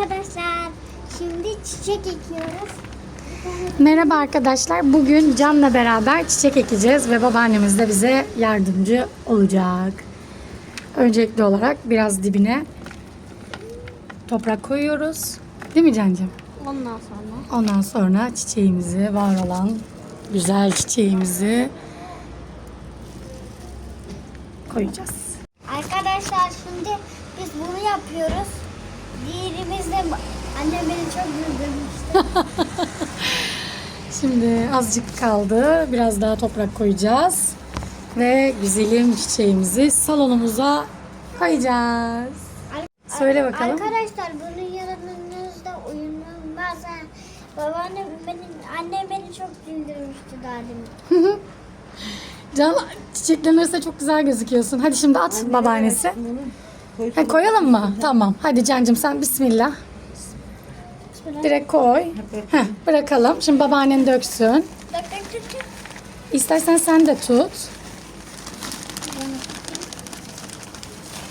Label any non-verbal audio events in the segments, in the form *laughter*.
arkadaşlar. Şimdi çiçek ekiyoruz. Merhaba arkadaşlar. Bugün Can'la beraber çiçek ekeceğiz ve babaannemiz de bize yardımcı olacak. Öncelikli olarak biraz dibine toprak koyuyoruz. Değil mi Can'cığım? Ondan sonra. Ondan sonra çiçeğimizi, var olan güzel çiçeğimizi koyacağız. Arkadaşlar şimdi biz bunu yapıyoruz. Diğerimizde annem beni çok güldürmüştü. *laughs* Şimdi azıcık kaldı. Biraz daha toprak koyacağız. Ve güzelim çiçeğimizi salonumuza koyacağız. Söyle bakalım. Arkadaşlar bunun yanınızda uyunulmaz. ha. Babaannem beni, annem beni çok güldürmüştü demin. Can çiçeklenirse çok güzel gözüküyorsun. Hadi şimdi at babaannesi. Ha, koyalım mı? Tamam. Hadi Cancım sen bismillah. Direkt koy. Heh, bırakalım. Şimdi babaannen döksün. Dök dök dök dök. İstersen sen de tut.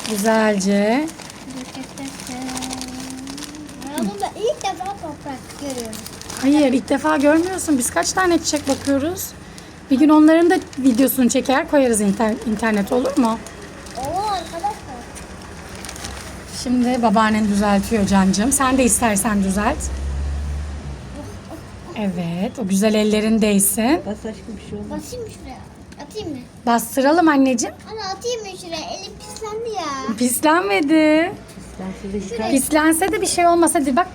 Güzelce. Ben bunu da ilk defa toprak görüyorum. Hayır ilk defa görmüyorsun. Biz kaç tane çiçek bakıyoruz? Bir gün onların da videosunu çeker koyarız inter- internet olur mu? Oo arkadaşlar. Şimdi babaannen düzeltiyor Cancım. Sen de istersen düzelt. Evet o güzel ellerin değsin. Bas aşkım bir şey olmaz. Basayım mı şuraya? Atayım mı? Bastıralım anneciğim. Ana atayım mı şuraya? Elim pislendi ya. Pislenmedi. Yıkar. Pislense de bir şey olmaz. Hadi bak.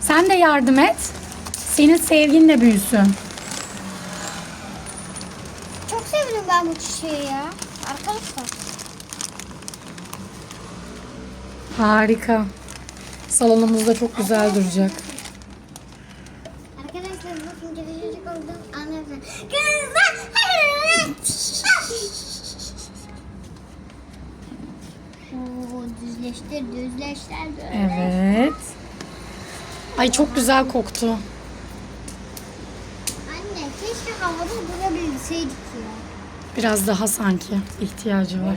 Sen de yardım et. Senin sevginle büyüsün. Çok sevdim ben bu çiçeği ya. Arkadaşlar. Harika. Salonumuzda çok güzel duracak. Arkadaşlar bakın gelecek oldum. Anladım. Oo, düzleştir, düzleştir. Evet. Ay çok güzel koktu. Anne keşke havada durabilseydik ya. Biraz daha sanki ihtiyacı var.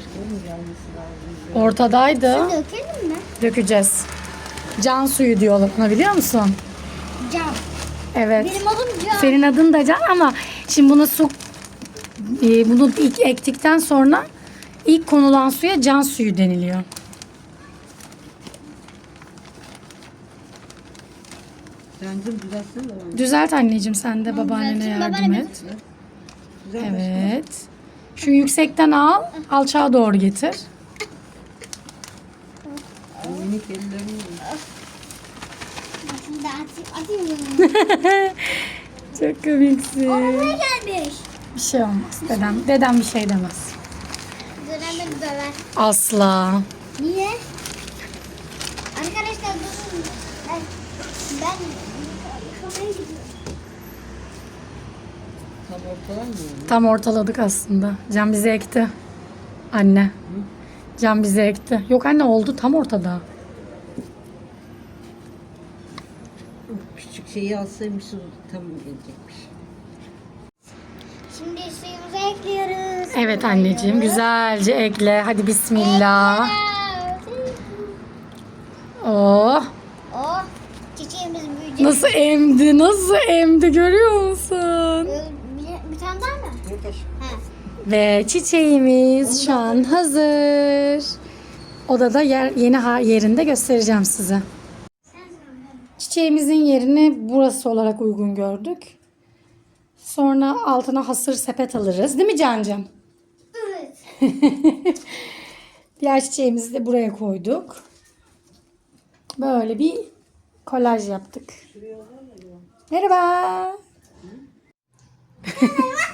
Ortadaydı. Dökelim mi? Dökeceğiz. Can suyu diyorlar ona biliyor musun? Cam. Evet. Benim adım Cam. Senin adın da Can ama şimdi bunu su e, bunu ilk ektikten sonra ilk konulan suya can suyu deniliyor. De onu. Düzelt anneciğim sen de babaannene yardım et. Evet. Şu yüksekten al, alçağa doğru getir. Minik Şimdi atayım, mı? *laughs* Çok komiksin. Buraya gelmiş. Bir şey olmaz dedem. Dedem bir şey demez. Dönem beni döver. Asla. Niye? Arkadaşlar durun. Ben, ben yıkamaya gidiyorum. Tam ortadan mı? Tam ortaladık aslında. Can bizi ekti. Anne. Can bizi ekti. Yok anne oldu tam ortada. Küçük şeyi alsaymış o tam gelecekmiş. Şimdi suyumuzu ekliyoruz. Evet anneciğim güzelce ekle. Hadi bismillah. Oh. Oh, çiçeğimiz büyüyecek. Nasıl emdi? Nasıl emdi görüyor musun? Ee, Bir, bir tane daha mı? Yok aşkım. Ha. Ve çiçeğimiz şu an hazır. Odada yer, yeni yerinde göstereceğim size. Çiçeğimizin yerini burası olarak uygun gördük. Sonra altına hasır sepet alırız. Değil mi Cancım? Evet. *laughs* Diğer çiçeğimizi de buraya koyduk. Böyle bir kolaj yaptık. Merhaba. Kanalımıza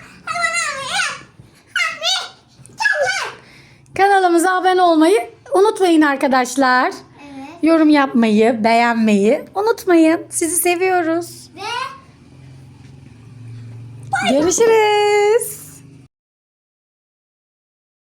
abone olmayı unutmayın arkadaşlar. Evet. Yorum yapmayı, beğenmeyi unutmayın. Sizi seviyoruz. Ve Görüşürüz.